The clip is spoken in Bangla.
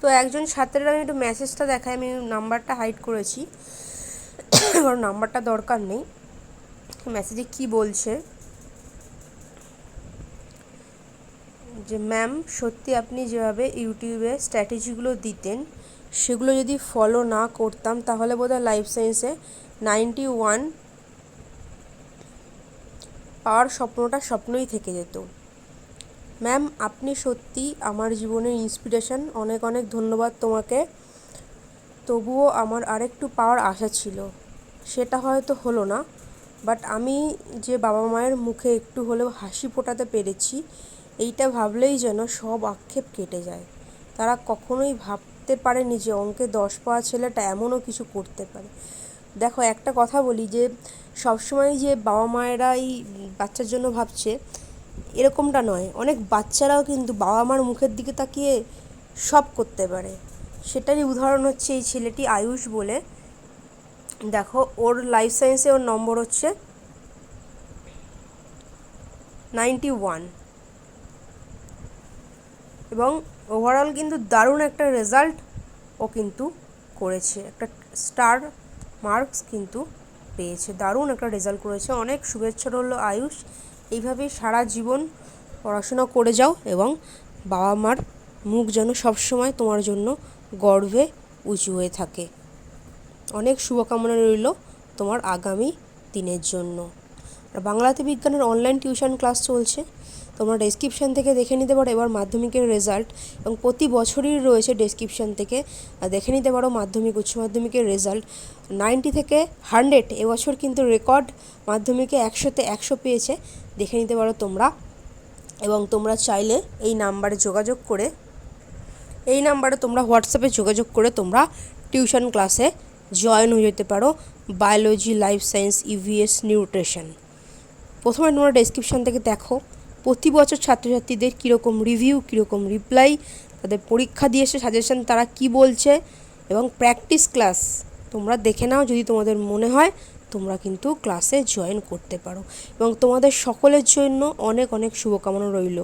তো একজন ছাত্রের আমি একটু মেসেজটা দেখাই, আমি নাম্বারটা হাইড করেছি। কারণ নাম্বারটা দরকার নেই। মেসেজে কি বলছে? যে ম্যাম সত্যি আপনি যেভাবে ইউটিউবে স্ট্র্যাটেজিগুলো দিতেন, সেগুলো যদি ফলো না করতাম, তাহলে বোধহয় লাইফ সায়েন্সে নাইনটি ওয়ান পাওয়ার স্বপ্নটা স্বপ্নই থেকে যেত। ম্যাম আপনি সত্যি আমার জীবনের ইন্সপিরেশন অনেক অনেক ধন্যবাদ তোমাকে। তবুও আমার আরেকটু পাওয়ার আশা ছিল। সেটা হয়তো হলো না বাট আমি যে বাবা মায়ের মুখে একটু হলেও হাসি ফোটাতে পেরেছি, এইটা ভাবলেই যেন সব আক্ষেপ কেটে যায়। তারা কখনোই ভাবতে পারেনি যে অঙ্কে দশ পাওয়া ছেলেটা এমনও কিছু করতে পারে। দেখো, একটা কথা বলি যে সবসময় যে বাবা মায়েরাই বাচ্চার জন্য ভাবছে এরকমটা নয়। অনেক বাচ্চারাও কিন্তু বাবা মার মুখের দিকে তাকিয়ে সব করতে পারে। সেটারই উদাহরণ হচ্ছে এই ছেলেটি আয়ুষ বলে। দেখো, ওর লাইফ সায়েন্সে ওর নম্বর হচ্ছে নাইনটি ওয়ান এবং ওভারঅল কিন্তু দারুণ একটা রেজাল্ট ও কিন্তু করেছে। একটা স্টার মার্কস কিন্তু পেয়েছে। দারুণ একটা রেজাল্ট করেছে। অনেক শুভেচ্ছা রইল আয়ুষ। এইভাবেই সারা জীবন পড়াশোনা করে যাও এবং বাবা মার মুখ যেন সবসময় তোমার জন্য গর্বে উঁচু হয়ে থাকে। অনেক শুভকামনা রইল তোমার আগামী দিনের জন্য। আর বাংলাতে বিজ্ঞানের অনলাইন টিউশন ক্লাস চলছে। তোমরা ডেসক্রিপশান থেকে দেখে নিতে পারো এবার মাধ্যমিকের রেজাল্ট এবং প্রতি বছরই রয়েছে ডেসক্রিপশান থেকে। দেখে নিতে পারো মাধ্যমিক, উচ্চ মাধ্যমিকের রেজাল্ট নাইনটি থেকে হান্ড্রেড এবছর কিন্তু রেকর্ড মাধ্যমিকে একশোতে একশো পেয়েছে। দেখে নিতে পারো তোমরা। এবং তোমরা চাইলে এই নাম্বারে যোগাযোগ করে, এই নাম্বারে তোমরা হোয়াটসঅ্যাপে যোগাযোগ করে তোমরা টিউশন ক্লাসে জয়েন হয়ে যেতে পারো। Biology life science EVS nutrition প্রথমে তোমরা ডেসক্রিপশান থেকে দেখো, প্রতি বছর ছাত্রছাত্রীদের কীরকম রিভিউ কীরকম রিপ্লাই তাদের পরীক্ষা দিয়ে এসে সাজেশন তারা কি বলছে, এবং প্র্যাকটিস ক্লাস তোমরা দেখে নাও, যদি তোমাদের মনে হয় তোমরা কিন্তু ক্লাসে জয়েন করতে পারো। এবং তোমাদের সকলের জন্য অনেক অনেক শুভকামনা রইল।